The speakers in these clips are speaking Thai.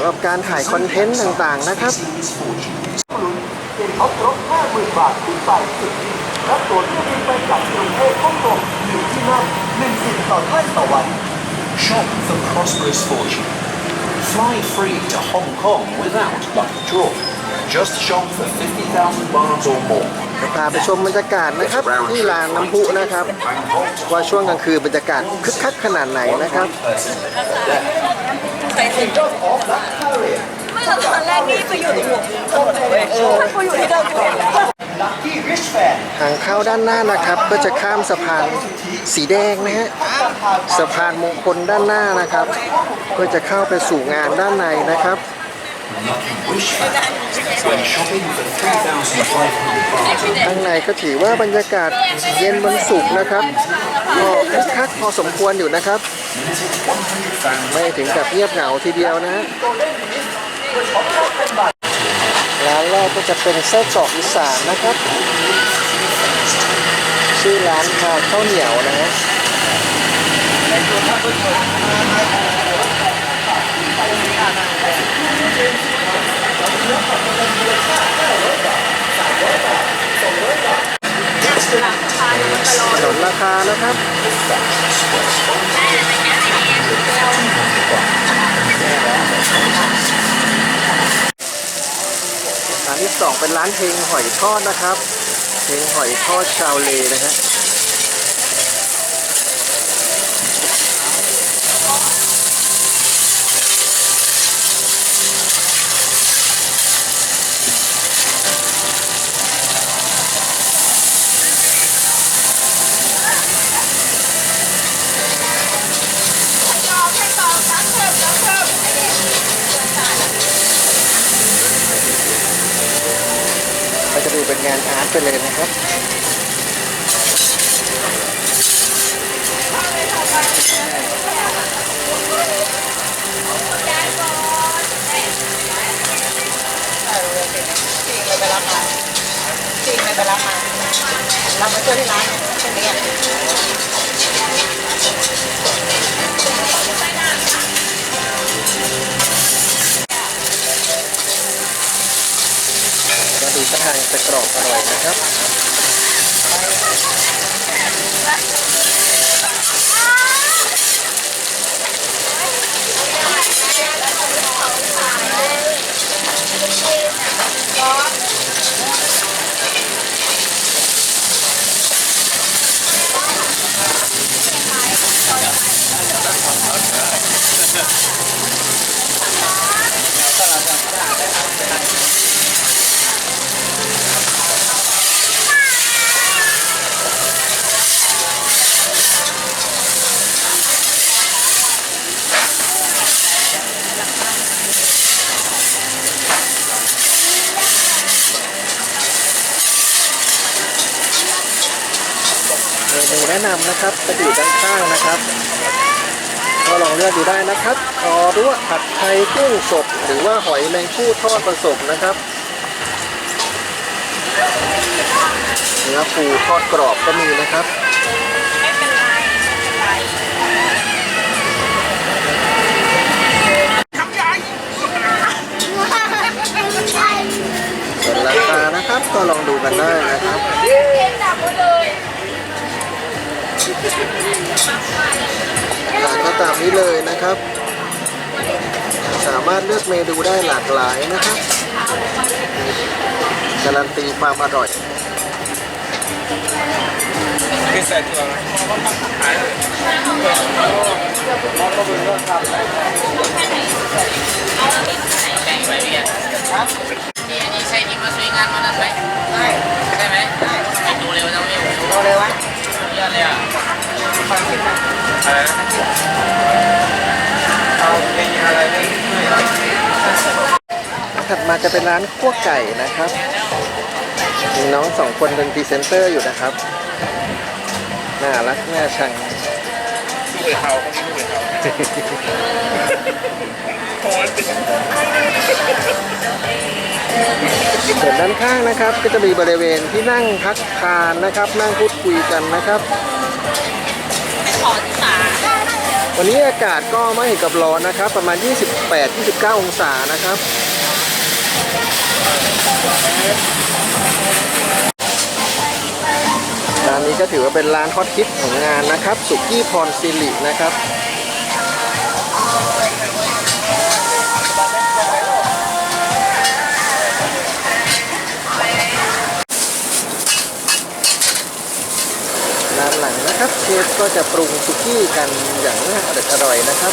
ำหรับการถ่ายคอนเทนต์ต่างๆนะครับเกมท็อปรถ50,000 บาทขึ้นไปสุดที่รับตั๋วเที่ยวบินไปกลับกรุงเทพฮ่องกงอยู่ที่นั่น1สิทธิ์ต่อท่านต่อวัน Shop for prosperous fortune. Fly free to Hong Kong without luck draw. Just shop for 50,000 baht or more. จะพาไปชมบรรยากาศนะครับที่ลานน้ำพุนะครับ ว่าช่วงกลางคืนบรรยากาศคึกคักขนาดไหนนะครับไม่เราตอนแรกนี่ไปอยู่ตรงหัวถ้ากูอยู่ที่เดิมกูเห็นแล้ว Lucky Rich Fan ทางเข้าด้านหน้านะครับ ก็จะข้ามสะพานสีแดงนะฮะสะพานมงคลด้านหน้านะครับ ก็จะเข้าไปสู่งานด้านในนะครับ Lucky Wish Fan. When shopping for 3,500 baht ข้างในก็ถือว่าบรรยากาศเย็นวันศุกร์นะครับก็คึกคักพอสมควรอยู่นะครับ ไม่ถึงกับเงียบเหงาทีเดียวนะฮะร้านแรกก็จะเป็นไส้กรอกอีสานนะครับ ชื่อร้านคาข้าวเหนียวนะฮะถ นนราคานะครับร้านที่สองเป็นร้านเพลงหอยทอดนะครับเพลงหอยทอดชาวเลนะฮะ ก็จะดูเป็นงานอาร์ตไป เลยนะครับจริงเลยไปรับมาจริงไปรับมารับมาช่วยที่ร้านใช่ไหมอะมา ดูท่าทางจะกรอบอร่อยนะครับ แนะนำนะครับจะอยู่ด้านข้างนะครับก็ลองเลือกดูได้นะครับออด้วผัดไทยกุ้งสดหรือว่าหอยแมงผู้ทอดผสมนะครับเนื้อปูทอดกรอบก็มีนะครับไม่เป็นไรไม่เป็นไรส่วนราคานะครับก็ลองดูกันได้นะครับ เทนดับหมดเลย ร้า นก็ตามนี้เลยนะครับ สามารถเลือกเมนูได้หลากหลายนะครับ การันตีความอร่อยนี่อันนี้ใช่ที่มาช่วยงานวันนั้นไหมได้ใช่ไหมได้ไปดูเร็วจังไม่รู้เอาเลยวะยอดเลยอะ ความคิดนะถัดมาจะเป็นร้านขั้วไก่นะครับมีน้องสองคนเป็นพรีเซนเตอร์อยู่นะครับ น่ารักน่าชังส่วนด้านข้างนะครับก็จะมีบริเวณที่นั่งพักทานนะครับ นั่งพูดคุยกันนะครับเป็นขอ วันนี้อากาศก็ไม่เห็นกับร้อนนะครับ ประมาณ 28-29 องศานะครับ ร้านนี้ก็ถือว่าเป็นร้านฮอตฮิตของงานนะครับ สุกี้พรซิลินะครับ ด้านหลังนะครับ เชฟก็จะปรุงสุกี้กันอย่างอร่อยนะครับ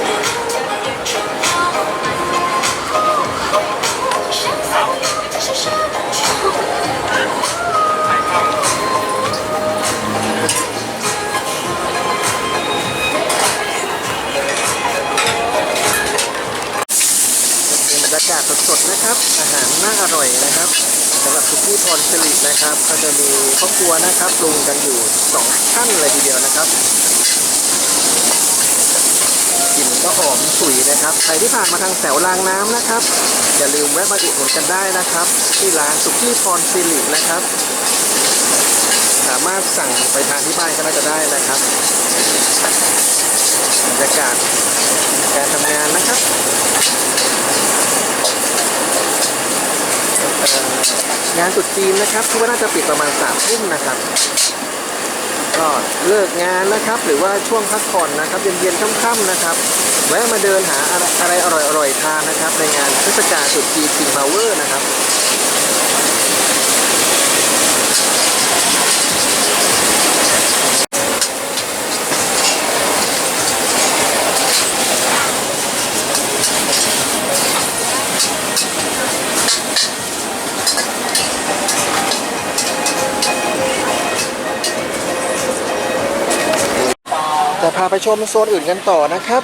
นะครับ อาหารน่าอร่อยนะครับสำหรับสุกี้พรสลินะครับ ก็จะมีครอบครัวนะครับปรุงกันอยู่สองท่านเลยทีเดียวนะครับกลิ่นก็หอมฉุยนะครับใครที่ผ่านมาทางแถวรางน้ำนะครับอย่าลืมแวะมาอุดหนุนกันได้นะครับ ที่ร้านสุกี้พรสลินะครับ สามารถสั่งไปทานที่บ้านก็น่าจะได้นะครับบรรยากาศการทำงานนะครับ งานสุดจีนนะครับที่ว่าน่าจะปิดประมาณสามทุ่มนะครับ ก็เลิกงานนะครับ หรือว่าช่วงพักผ่อนนะครับ เย็นๆค่ำๆนะครับ แวะมาเดินหาอะไรอร่อยๆทานนะครับ ในงานเทศกาลสุดจีนคิงพาวเวอร์นะครับ จะพาไปชมโซนอื่นกันต่อนะครับ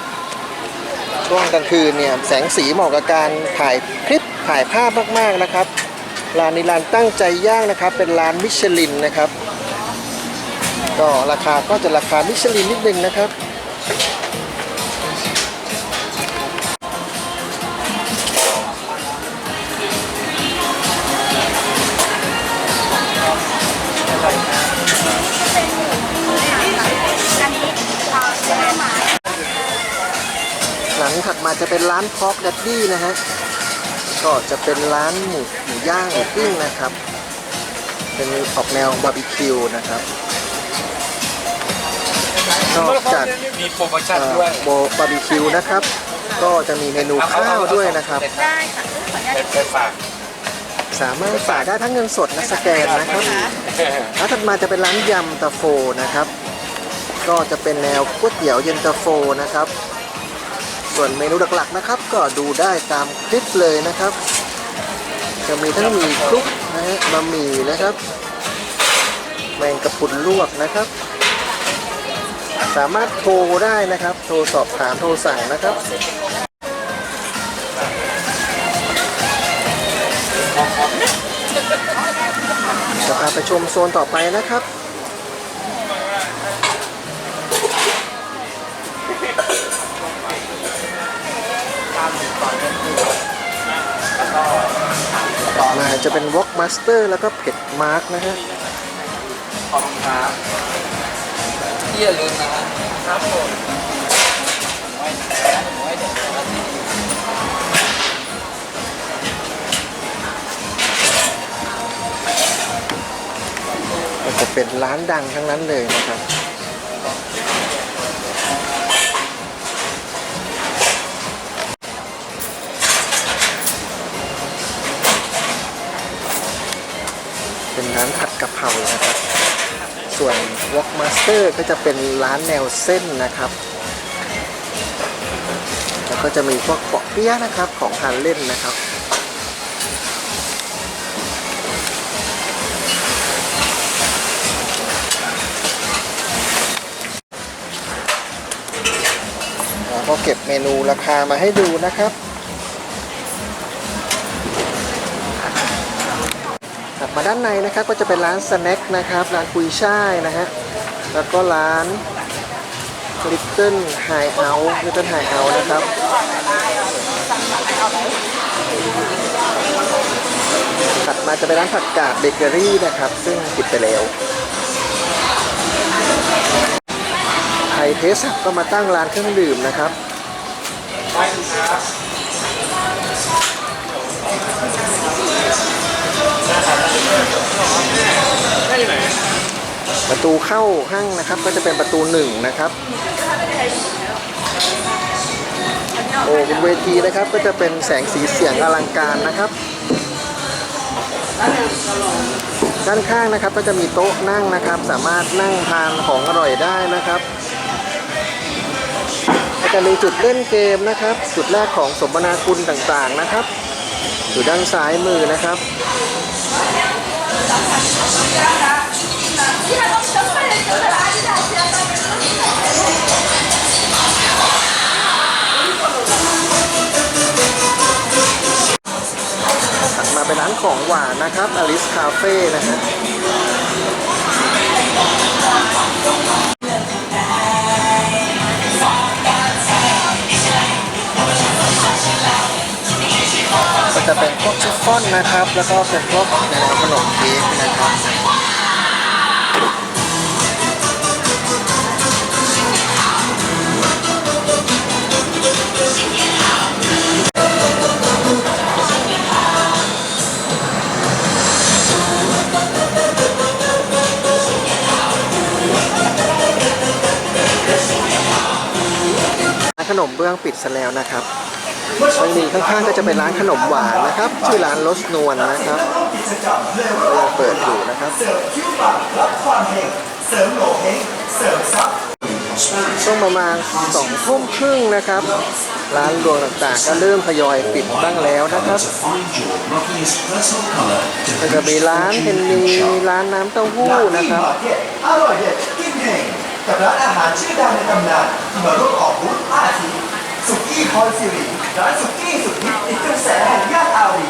ช่วงกลางคืนเนี่ยแสงสีเหมาะกับการถ่ายคลิปถ่ายภาพมากๆนะครับร้านนี้ร้านตั้งใจย่างนะครับ เป็นร้านมิชลินนะครับ ก็ราคาก็จะราคามิชลินนิดนึงนะครับ ถัดมาจะเป็นร้านพอกดัดดี้นะฮะ ก็จะเป็นร้านหมูหมูย่างหมูปิ้งนะครับ เป็นออกแนวบาร์บีคิวนะครับ นอกจากมีโปรโมชั่นด้วยโบบาร์บีคิวนะครับ ก็จะมีเมนูข้าวด้วยนะครับ ได้ค่ะขออนุญาตเป็นไปฝากสามารถฝากได้ทั้งเงินสดและสแกนนะครับร้านถัดมาจะเป็นร้านยำตาโฟนะครับ ก็จะเป็นแนวก๋วยเตี๋ยวเย็นตาโฟนะครับ ส่วนเมนูหลักๆนะครับ ก็ดูได้ตามคลิปเลยนะครับ จะมีทั้งหมี่คลุกนะฮะบะหมี่นะครับ แมงกะพรุนลวกนะครับ สามารถโทรได้นะครับ โทรสอบถามโทรสั่งนะครับจะพาไปชมโซนต่อไปนะครับ จะเป็น Wok Master แล้วก็เผ็ดมาร์กนะฮะขอบคุณครับที่อย่าลืมนะฮะครับผมก็จะเป็นร้านดังทั้งนั้นเลยนะครับ ร้านผัดกะเพรานะครับ ส่วน Walk Master ก็จะเป็นร้านแนวเส้นนะครับ แล้วก็จะมีพวกเปาะเปี๊ยะนะครับของฮันเล่นนะครับก็เก็บเมนูราคามาให้ดูนะครับ มาด้านในนะครับก็จะเป็นร้านสแน็คนะครับร้านกุยช่ายนะฮะแล้วก็ร้าน Little High Out Little High Out นะครับถัดมาจะเป็นร้านผักกาดเบเกอรี่นะครับ ซึ่งปิดไปแล้วไทยเทสก็มาตั้งร้านเครื่องดื่มนะครับ ประตูเข้าห้างนะครับก็จะเป็นประตูหนึ่งนะครับโอ้บนเวทีนะครับก็จะเป็นแสงสีเสียงอลังการนะครับ ด้านข้างนะครับก็จะมีโต๊ะนั่งนะครับ สามารถนั่งทานของอร่อยได้นะครับก็จะมีจุดเล่นเกมนะครับ จุดแรกของสมนาคุณต่างๆนะครับ อยู่ด้านซ้ายมือนะครับ มาเป็นร้านของหวานนะครับอลิสคาเฟ่นะฮะ จะเป็นพวกชิฟฟ่อนนะครับ แล้วก็เป็นพวกแนวขนมเค้กนะครับขนมเบื้องปิดซะแล้วนะครับ ตรงนี้ข้างๆก็จะเป็นร้านขนมหวานนะครับ ชื่อร้านรสนวลนะครับกิจกรรมเร็วก็ยังเปิดอยู่นะครับเสิร์ฟคิ้วปากรับความเฮงเสริมโหลเฮงเสริมทรัพย์ช่วงประมาณสองทุ่มครึ่งนะครับ ร้านรวงต่างๆ ก็เริ่มทยอยปิดบ้างแล้วนะครับก็จะมีร้านเพนนีร้านน้ำเต้าหู้นะครับก็ตอร่อยเด็ดกินเฮงกับร้านอาหารชื่อดังในตำนานที่มาร่วมออกบูธอาทิสุกี้พรสิริ ร้านสุกี้สุดฮิตติดกระแสแห่งย่านอารี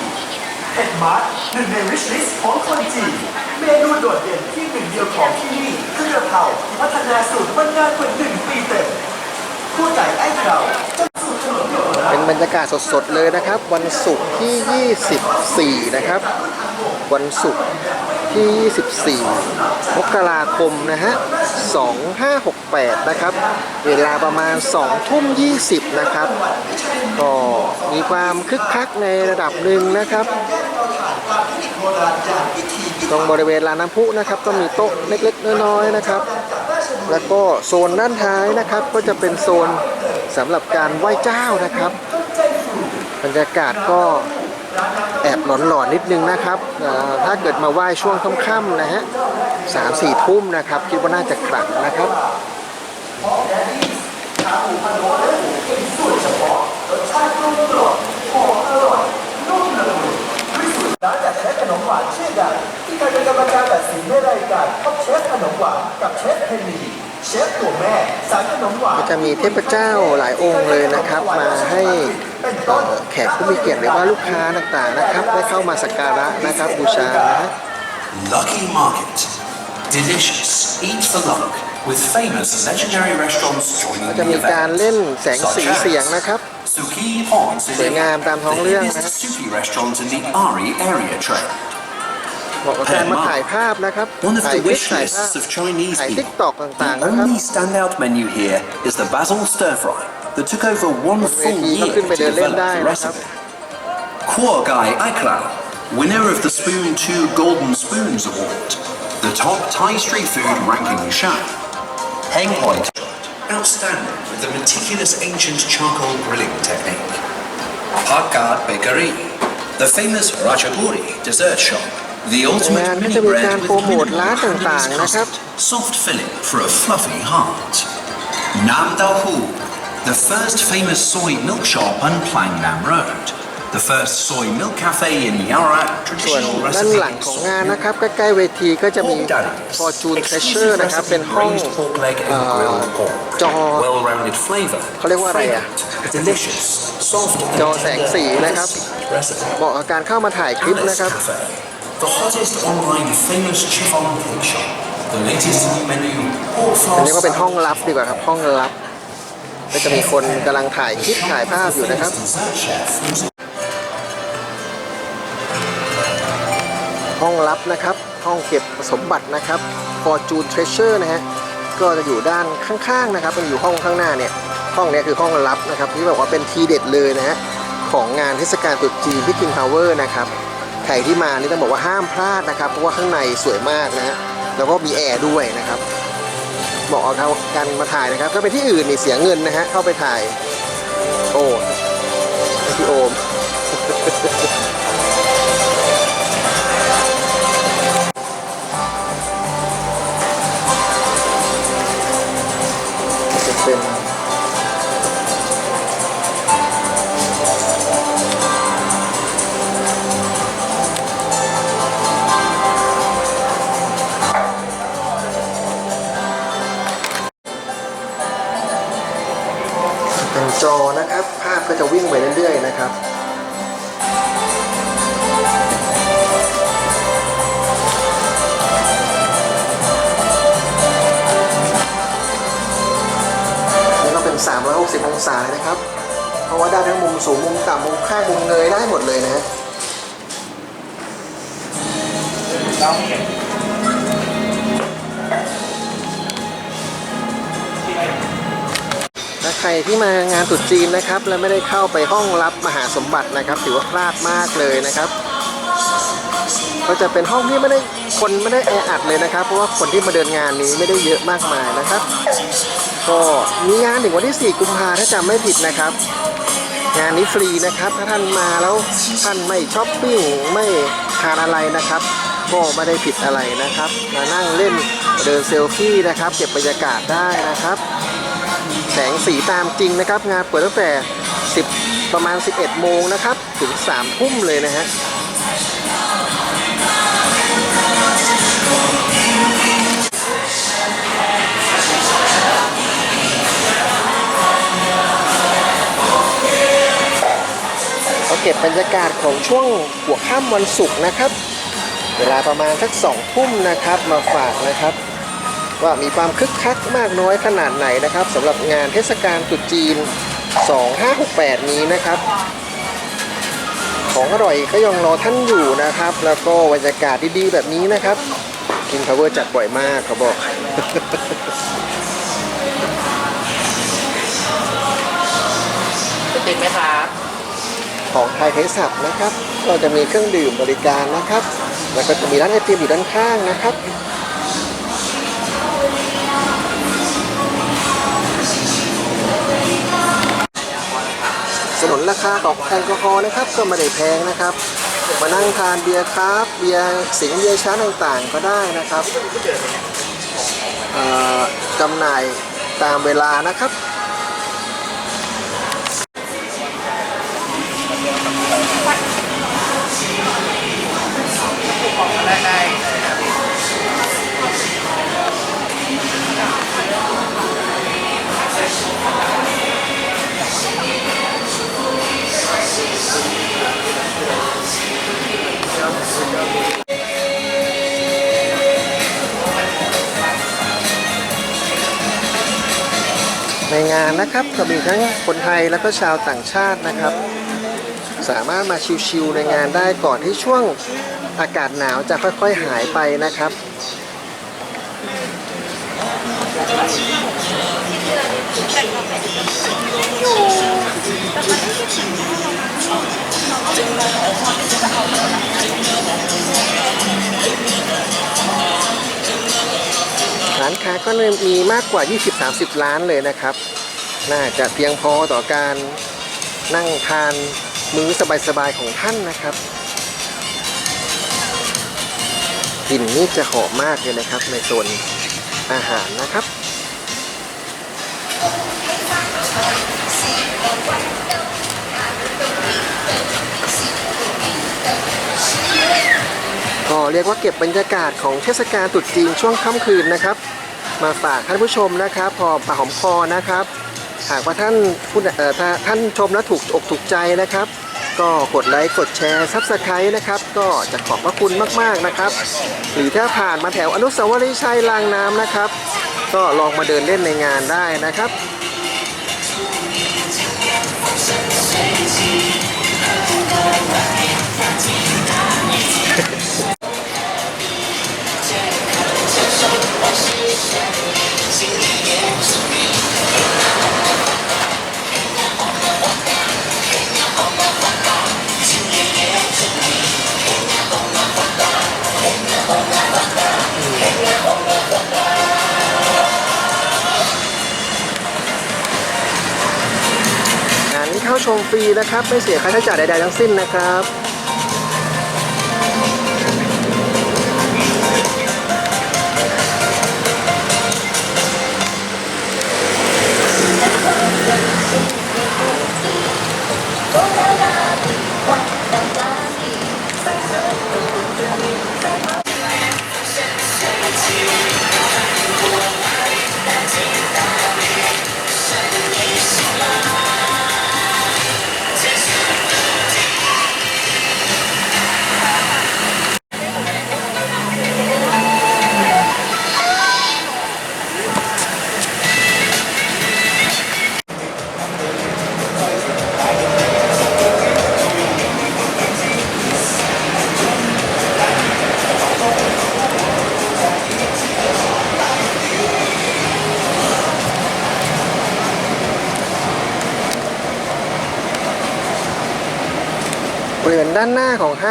เอ็ดมาร์ทหนึ่งในริชลิสของคนจีนเมนูโดดเด่นที่หนึ่งเดียวของที่นี่คือกระเพราที่พัฒนาสูตรมานานกว่าหนึ่งปีเต็มคู่ใจไอ้เราจนสูตรขนมหยดเป็นบรรยากาศสดๆเลยนะครับ วันศุกร์ที่ 24 นะครับ วันศุกร์ที่ 24 มกราคมนะฮะ 2568 นะครับ เวลาประมาณ 2 ทุ่ม 20 นะครับ ก็มีความคึกคักในระดับหนึ่งนะครับ ตรงบริเวณลานน้ำพุนะครับ ก็มีโต๊ะเล็กๆ น้อยๆ นะครับ แล้วก็โซนด้านท้ายนะครับ ก็จะเป็นโซนสำหรับการไหว้เจ้านะครับ บรรยากาศก็แอบหลอนๆนิดนึงนะครับ ถ้าเกิดมาไหว้ช่วงค่ำๆนะฮะ สามสี่ทุ่มนะครับ คิดว่าน่าจะกลับนะครับร้านจัดเชฟขนมหวานชื่อดังที่เคยเป็นกรรมการตัดสินในรายการท็อปเชฟขนมหวานกับเชฟเพนนีเชฟตัวแม่สายขนมหวานก็จะมีเทพเจ้าหลายองค์เลยนะครับ มาให้เอ่อแขกผู้มีเกียรติหรือว่าลูกค้าต่างๆนะครับ ได้เข้ามาสักการะนะครับบูชานะฮะ Lucky Market. Delicious. Eat for luck. With famous and legendary restaurants ก็ joining จะ the มีการ event. เล่นแสงสีเสียงนะครับ Suki Ponds is สวยงามตามท้องเรื่องนะ the suki restaurant in the Ari area trend. เหมาะกับการมาถ่ายภาพนะครับ One of ถ่าย the คลิป wish ถ่ายภาพ lists of Chinese ถ่ายทิก people. ตอกต่างๆ The นะครับ only standout menu here is the basil stir fry that took over one full เวทีก็ year ขึ้นไป to เดินเล่น develop ได้ the นะครับ recipe. Kuo Gai Akra, winner of the Spoon 2 Golden Spoons Award. The top Thai street food ranking chef. Heng Hoi Outstanding with the meticulous ancient charcoal grilling technique. Pakat Bakery, the famous Ratchaburi dessert shop. The งาน ultimate ก็ mini จะมี bread การ with โปรโมท minimal ร้านต Cantonese ่างๆนะครับ custard, soft filling for a fluffy heart. Nam Dao Hu, the first famous soy milk shop on Plangnam Road. The first soy milk cafe in Yaorat, ส่วน traditional ด้าน recipe หลังของงานนะครับ ใกล้ๆเวทีก็จะมี Fortune Treasure นะครับ เป็นห้อง braised pork leg เอ่ and อ grilled pork. จอ Well-rounded flavor. เขาเรียกว่าอะไรอะ Delicious, soft, จอแสงสีนะครับ recipe. เหมาะกับการเข้ามาถ่ายคลิป Alice นะครับ Cafe, the hottest online famous chiffon cake shop. The latest new menu, pork อันนี้ก็เป็น floss, ห้องลับดีกว่าครับ ห้องลับ ก็จะมีคนกำลังถ่ายคลิปถ่ายภาพอยู่นะครับ dessert chef, ห้องลับนะครับ ห้องเก็บสมบัตินะครับ Fortune Treasure นะฮะก็จะอยู่ด้านข้างๆนะครับ มันอยู่ห้องข้างหน้าเนี่ย ห้องเนี้ยคือห้องลับนะครับที่บอกว่าเป็นทีเด็ดเลยนะฮะของงานเทศกาลตรุษจีนที่ King Power นะครับใครที่มานี่ต้องบอกว่าห้ามพลาดนะครับ เพราะว่าข้างในสวยมากนะฮะแล้วก็มีแอร์ด้วยนะครับเหมาะกับการมาถ่ายนะครับถ้าไปที่อื่นนี่เสียเงินนะฮะเข้าไปถ่าย โอ้พี่โอม รที่มางานตรุษจีนนะครับ แล้วไม่ได้เข้าไปห้องรับมหาสมบัตินะครับ ถือว่าพลาดมากเลยนะครับ ก็จะเป็นห้องที่ไม่ได้คนไม่ได้แออัดเลยนะครับ เพราะว่าคนที่มาเดินงานนี้ไม่ได้เยอะมากมายนะครับ ก็มีงานถึงวันที่ 4 กุมภาถ้าจำไม่ผิดนะครับ งานนี้ฟรีนะครับ ถ้าท่านมาแล้วท่านไม่ช้อปปิ้งไม่ทานอะไรนะครับก็ไม่ได้ผิดอะไรนะครับ มานั่งเล่นเดินเซลฟี่นะครับ เก็บบรรยากาศได้นะครับ แสงสีตามจริงนะครับ งานเปิดตั้งแต่ 10 ประมาณ 11 โมงนะครับ ถึง 3 ทุ่มเลยนะฮะเราเก็บบรรยากาศของช่วงหัวค่ำวันศุกร์นะครับ เวลาประมาณสักสองทุ่มนะครับมาฝากนะครับ ว่ามีความคึกคักมากน้อยขนาดไหนนะครับสำหรับงานเทศกาลตรุษจีน 2568 นี้นะครับ ของอร่อยก็ยังรอท่านอยู่นะครับ แล้วก็บรรยากาศดีๆ แบบนี้นะครับ King Power จัดบ่อยมากเขาบอกติดไหมครับของไทยไทยสับนะครับ ก็จะมีเครื่องดื่มบริการนะครับ แล้วก็จะมีร้านไอติมอยู่ด้านข้างนะครับ นราคาของแอลกอฮอล์นะครับก็ไม่ได้แพงนะครับ มานั่งทานเบียร์ครับ เบียร์สิงเบียร์ช้าต่างๆก็ได้นะครับจำหน่ายตามเวลานะครับ ในงานนะครับก็มีทั้งคนไทยแล้วก็ชาวต่างชาตินะครับ สามารถมาชิวๆในงานได้ก่อนที่ช่วงอากาศหนาวจะค่อยๆหายไปนะครับ ร้านค้าก็มีมากกว่า 20-30 ล้านเลยนะครับ น่าจะเพียงพอต่อการนั่งทานมื้อสบายๆของท่านนะครับกลิ่นนี่จะหอมมากเลยนะครับในโซนอาหารนะครับ เรียกว่าเก็บบรรยากาศของเทศกาลตรุษจีนช่วงค่ำคืนนะครับ มาฝากท่านผู้ชมนะครับ พอปากหอมคอนะครับ หากว่าท่านผู้ถ้าท่านชมแล้วถูกอกถูกใจนะครับ ก็กดไลค์กดแชร์ซับสไครต์นะครับ ก็จะขอบพระคุณมากๆนะครับ หรือถ้าผ่านมาแถวอนุสาวรีย์ชัยรางน้ำนะครับ ก็ลองมาเดินเล่นในงานได้นะครับ เข้าชมฟรีนะครับ ไม่เสียค่าใช้จ่ายใดๆทั้งสิ้นนะครับบ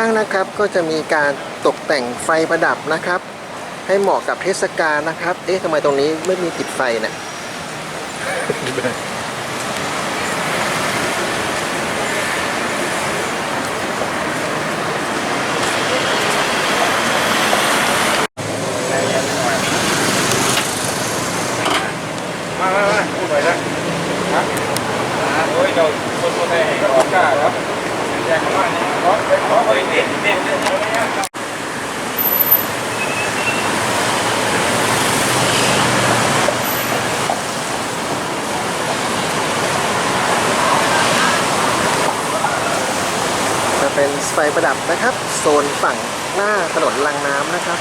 างนะครับ ก็จะมีการตกแต่งไฟประดับนะครับ ให้เหมาะกับเทศกาลนะครับ เอ๊ะทำไมตรงนี้ไม่มีติดไฟเนี่ยจะเป็นไฟประดับนะครับ โซนฝั่งหน้าถนนลังน้ำนะครับ